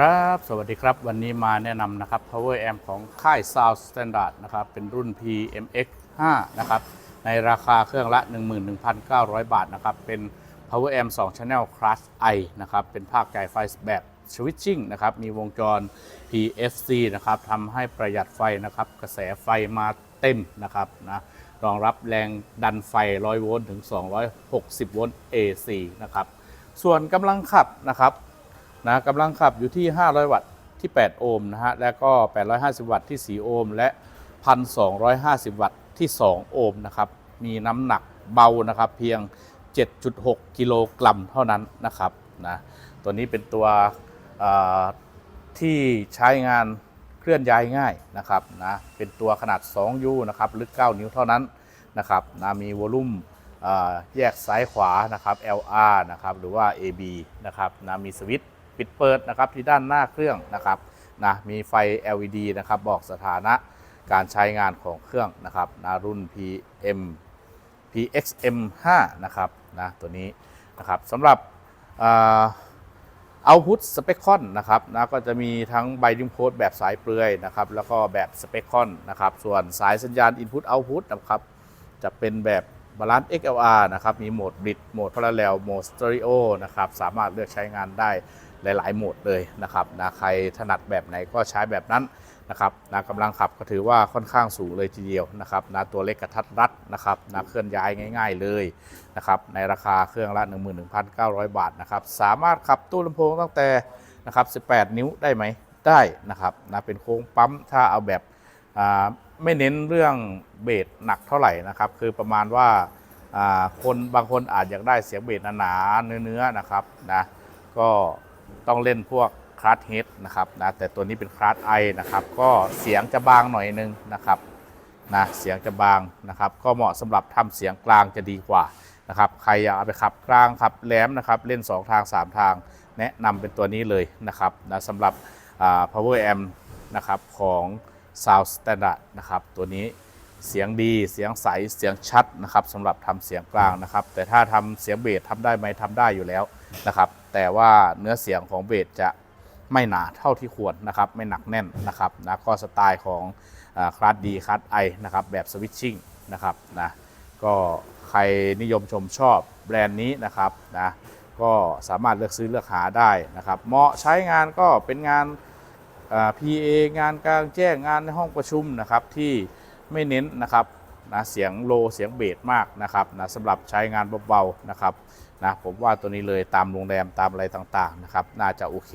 ครับ สวัสดีครับ วันนี้มาแนะนำนะครับ power amp ของค่าย sound standard นะครับ เป็นรุ่น PMX 5นะครับ ในราคาเครื่องละ 11,900 บาทนะครับ เป็น power amp 2 channel class I นะครับ เป็นภาคจ่ายไฟแบบ switching นะครับ มีวงจร PFC นะครับทำให้ประหยัดไฟนะครับ กระแสไฟมาเต็มนะครับนะรองรับแรงดันไฟ 100 โวลต์ถึง 260 โวลต์ AC นะครับ ส่วนกำลังขับนะครับ นะกำลังขับอยู่ที่ 500 วัตต์ที่ 8 โอห์มนะฮะแล้วก็ 850 วัตต์ที่ 4 โอห์มและ 1,250 วัตต์ที่ 2 โอห์มนะครับมีน้ำหนักเบานะครับเพียง 7.6 กิโลกรัมเท่านั้นนะครับนะตัวนี้เป็นตัวที่ใช้งานเคลื่อนย้ายง่ายนะครับนะเป็นตัวขนาด 2U นะครับลึก 9 นิ้วเท่านั้นนะครับนะมีวอลลุ่มแยกซ้ายขวานะครับ LR นะครับหรือว่า AB นะครับนะมีสวิตช์ ปิดเปิดนะครับที่ด้านหน้าเครื่องนะครับนะมีไฟ LED นะครับบอกสถานะการใช้งานของเครื่องนะครับนะรุ่น PM PXM 5นะครับนะตัวนี้นะครับสำหรับเอาพุทสเปคคอนนะครับนะก็จะมีทั้งไบดิ้งโพสแบบสายเปลือยนะครับแล้วก็แบบสเปคคอนนะครับส่วนสายสัญญาณ Input Output นะครับจะเป็นแบบบาลานซ์ XLR นะครับมีโหมดบ i ดโหมดพาราเรลโหมดสเตอริโอนะครับสามารถเลือกใช้งานได้ หลาย ๆ โหมดเลยนะครับนะใครถนัดแบบไหนก็ใช้แบบนั้นนะครับนะกำลังขับก็ถือว่าค่อนข้างสูงเลยทีเดียวนะครับนะตัวเล็กกระทัดรัดนะครับนะเคลื่อนย้ายง่าย ๆเลยนะครับในราคาเครื่องละ 11,900 บาทนะครับสามารถขับตู้ลำโพงตั้งแต่นะครับ18 นิ้วได้ไหมได้นะครับนะเป็นโค้งปั๊มถ้าเอาแบบอ่าไม่เน้นเรื่องเบสหนักเท่าไหร่นะครับคือประมาณว่าอ่าคนบางคนอาจอยากได้เสียงเบสหนาๆเนื้อๆนะครับนะก็ ต้องเล่นพวกคลาสเฮดนะครับนะแต่ตัวนี้เป็นคลาสไอนะครับก็เสียงจะบางหน่อยนึงนะครับนะเสียงจะบางนะครับ ก็เหมาะสำหรับทำเสียงกลางจะดีกว่านะครับใครอยากเอาไปขับกลางขับแหลมนะครับเล่น 2 ทาง 3 ทาง แนะนำเป็นตัวนี้เลยนะครับนะสำหรับ power amp นะครับของ Sound Standard นะครับตัวนี้ เสียงดีเสียงใสเสียงชัดนะครับสำหรับทำเสียงกลางนะครับ แต่ถ้าทำเสียงเบสทำได้ไหมทำได้อยู่แล้วนะครับ แต่ว่าเนื้อเสียงของเบสจะไม่หนาเท่าที่ควรนะครับ ไม่หนักแน่นนะครับนะก็สไตล์ของคลาสดีคลาสไอนะครับแบบสวิตชิ่งนะครับนะก็ใครนิยมชมชอบแบรนด์นี้นะครับนะก็สามารถเลือกซื้อเลือกหาได้นะครับ เหมาะใช้งานก็เป็นงานอ่า PA งานกลางแจ้งงานในห้องประชุมนะครับที่ ไม่เน้นนะครับนะเสียงโลเสียงเบสมากนะครับนะสำหรับใช้งานเบาๆนะครับนะผมว่าตัวนี้เลยตามโรงแรมตามอะไรต่างๆนะครับ น่าจะโอเค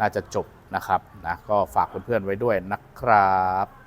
น่าจะจบนะครับนะก็ฝากเพื่อนๆไว้ด้วยนะครับ